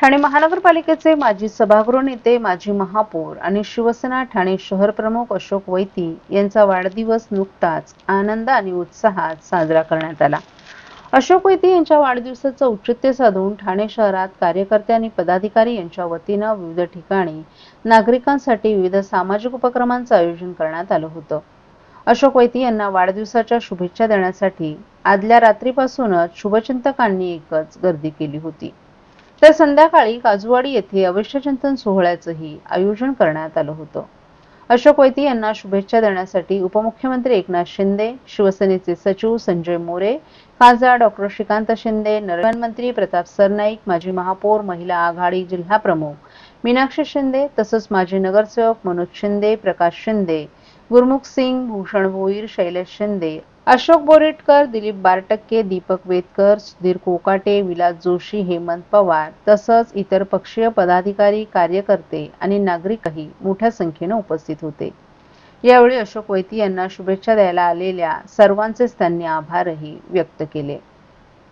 ठाणे महानगरपालिकेचे माजी सभागृह नेते माजी महापौर आणि शिवसेना ठाणे शहर प्रमुख अशोक वैती यांचा वाढदिवस नुकताच आनंद आणि उत्साहात साजरा करण्यात आला. अशोक वैती यांच्या वाढदिवसाचं औचित्य साधून ठाणे शहरात कार्यकर्ते आणि पदाधिकारी यांच्या वतीनं विविध ठिकाणी नागरिकांसाठी विविध सामाजिक उपक्रमांचं आयोजन करण्यात आलं होतं. अशोक वैती यांना वाढदिवसाच्या शुभेच्छा देण्यासाठी आदल्या रात्रीपासूनच शुभचिंतकांनी एकच गर्दी केली होती. तर संध्याकाळी काजूवाडी येथे अवश्यचिंतन सोहळ्याचंही आयोजन करण्यात आलं होतं. अशोक वैती यांना शुभेच्छा देण्यासाठी उपमुख्यमंत्री एकनाथ शिंदे शिवसेनेचे सचिव संजय मोरे खासदार डॉक्टर श्रीकांत शिंदे नरवण मंत्री प्रताप सरनाईक माजी महापौर महिला आघाडी जिल्हा प्रमुख मीनाक्षी शिंदे तसंच माजी नगरसेवक मनोज शिंदे प्रकाश शिंदे गुरमुख सिंग भूषण भोईर शैलेश शिंदे अशोक बोरेटकर दिलीप बारटक्के दीपक वेदकर सुधीर कोकाटे विलास जोशी हेमंत पवार तसंच इतर पक्षीय पदाधिकारी कार्यकर्ते आणि नागरिकही मोठ्या संख्येनं उपस्थित होते. यावेळी अशोक वैती यांना शुभेच्छा द्यायला आलेल्या सर्वांचेच त्यांनी आभारही व्यक्त केले.